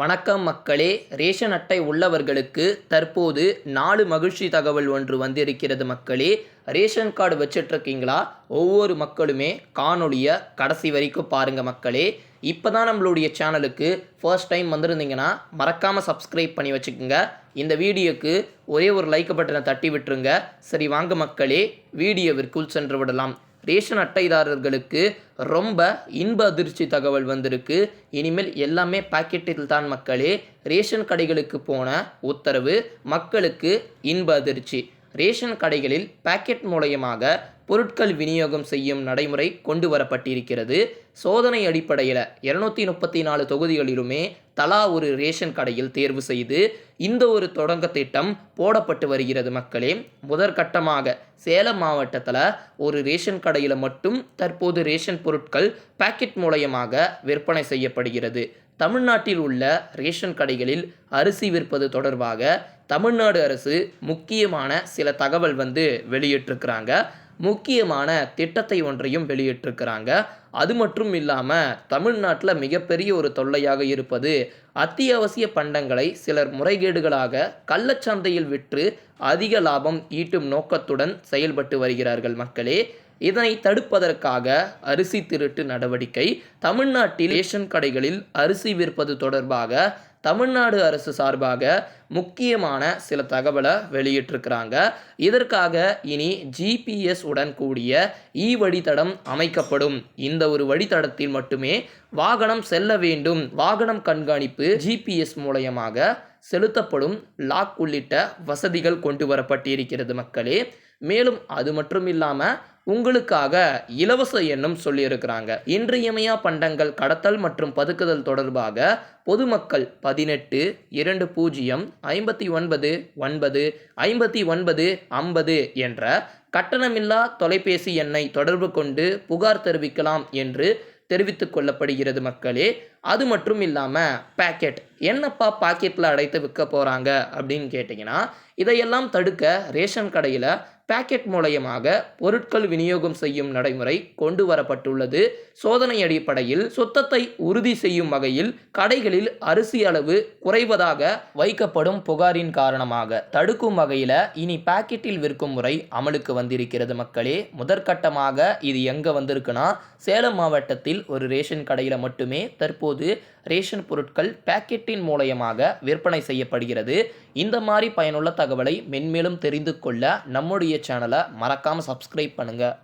வணக்கம் மக்களே ரேஷன் அட்டை உள்ளவர்களுக்கு தற்போது நாலு மகிழ்ச்சி தகவல் ஒன்று வந்திருக்கிறது மக்களே. ரேஷன் கார்டு வச்சிட்ருக்கீங்களா ஒவ்வொரு மக்களுமே காணொலியை கடைசி வரைக்கும் பாருங்கள் மக்களே. இப்போ தான் நம்மளுடைய சேனலுக்கு ஃபர்ஸ்ட் டைம் வந்திருந்தீங்கன்னா மறக்காமல் சப்ஸ்கிரைப் பண்ணி வச்சுக்கோங்க. இந்த வீடியோக்கு ஒரே ஒரு லைக் பட்டனை தட்டி விட்டுருங்க. சரி வாங்க மக்களே வீடியோவிற்குள் சென்று விடலாம். ரேஷன் அட்டைதாரர்களுக்கு ரொம்ப இன்ப அதிர்ச்சி தகவல் வந்திருக்கு. இனிமேல் எல்லாமே பாக்கெட்டில் தான் மக்களே. ரேஷன் கடைகளுக்கு போன உத்தரவு மக்களுக்கு இன்ப அதிர்ச்சி. ரேஷன் கடைகளில் பாக்கெட் மூலயமாக பொருட்கள் விநியோகம் செய்யும் நடைமுறை கொண்டு வரப்பட்டிருக்கிறது சோதனை அடிப்படையில் இருநூத்தி முப்பத்தி நாலு தொகுதிகளிலுமே தலா ஒரு ரேஷன் கடையில் தேர்வு செய்து இந்த ஒரு தொடங்க திட்டம் போடப்பட்டு வருகிறது மக்களே. முதற்கட்டமாக சேலம் மாவட்டத்தில் ஒரு ரேஷன் கடையில் மட்டும் தற்போது ரேஷன் பொருட்கள் பாக்கெட் மூலயமாக விற்பனை செய்யப்படுகிறது. தமிழ்நாட்டில் உள்ள ரேஷன் கடைகளில் அரிசி விற்பது தொடர்பாக தமிழ்நாடு அரசு முக்கியமான சில தகவல் வந்து வெளியிட்டிருக்கிறாங்க. முக்கியமான திட்டத்தை ஒன்றையும் வெளியிட்டிருக்கிறாங்க. அது மட்டும் இல்லாமல் தமிழ்நாட்டில் மிகப்பெரிய ஒரு தொல்லையாக இருப்பது அத்தியாவசிய பண்டங்களை சிலர் முறைகேடுகளாக கள்ளச்சந்தையில் விற்று அதிக லாபம் ஈட்டும் நோக்கத்துடன் செயல்பட்டு வருகிறார்கள் மக்களே. இதனை தடுப்பதற்காக அரிசி திருட்டு நடவடிக்கை தமிழ்நாட்டில் ரேஷன் கடைகளில் அரிசி விற்பது தொடர்பாக தமிழ்நாடு அரசு சார்பாக முக்கியமான சில தகவலை வெளியிட்டிருக்கிறாங்க. இதற்காக இனி ஜிபிஎஸ் உடன் கூடிய இ வழித்தடம் அமைக்கப்படும். இந்த ஒரு வழித்தடத்தில் மட்டுமே வாகனம் செல்ல வேண்டும். வாகனம் கண்காணிப்பு ஜிபிஎஸ் மூலயமாக செலுத்தப்படும் லாக் உள்ளிட்ட வசதிகள் கொண்டு வரப்பட்டிருக்கிறது மக்களே. மேலும் அது மட்டும் இல்லாமல் உங்களுக்காக இலவச எண்ணும் சொல்லியிருக்கிறாங்க. இன்றியமையா பண்டங்கள் கடத்தல் மற்றும் பதுக்குதல் தொடர்பாக பொதுமக்கள் பதினெட்டு இரண்டு பூஜ்ஜியம் ஐம்பத்தி ஒன்பது ஒன்பது ஐம்பத்தி ஒன்பது ஐம்பது என்ற கட்டணமில்லா தொலைபேசி எண்ணை தொடர்பு கொண்டு புகார் தெரிவிக்கலாம் என்று தெரிவித்து கொள்ளப்படுகிறது மக்களே. அது மட்டும் இல்லாமல் பேக்கெட். என்னப்பா பாக்கெட்டில் அடைத்து விற்க போகிறாங்க அப்படின்னு கேட்டிங்கன்னா இதையெல்லாம் தடுக்க ரேஷன் கடையில் பேக்கெட் மூலயமாக பொருட்கள் விநியோகம் செய்யும் நடைமுறை கொண்டு வரப்பட்டுள்ளது சோதனை அடிப்படையில் சுத்தத்தை உறுதி செய்யும் வகையில் கடைகளில் அரிசி அளவு குறைவதாக வைக்கப்படும் புகாரின் காரணமாக தடுக்கும் வகையில் இனி பாக்கெட்டில் விற்கும் முறை அமலுக்கு வந்திருக்கிறது மக்களே. முதற்கட்டமாக இது எங்கே வந்திருக்குன்னா சேலம் மாவட்டத்தில் ஒரு ரேஷன் கடையில் மட்டுமே தற்போது ரேஷன் பொருட்கள் பேக்கெட்டின் மூலயமாக விற்பனை செய்யப்படுகிறது. இந்த மாதிரி பயனுள்ள தகவலை மென்மேலும் தெரிந்து கொள்ள நம்முடைய சேனலை மறக்காமல் சப்ஸ்கிரைப் பண்ணுங்கள்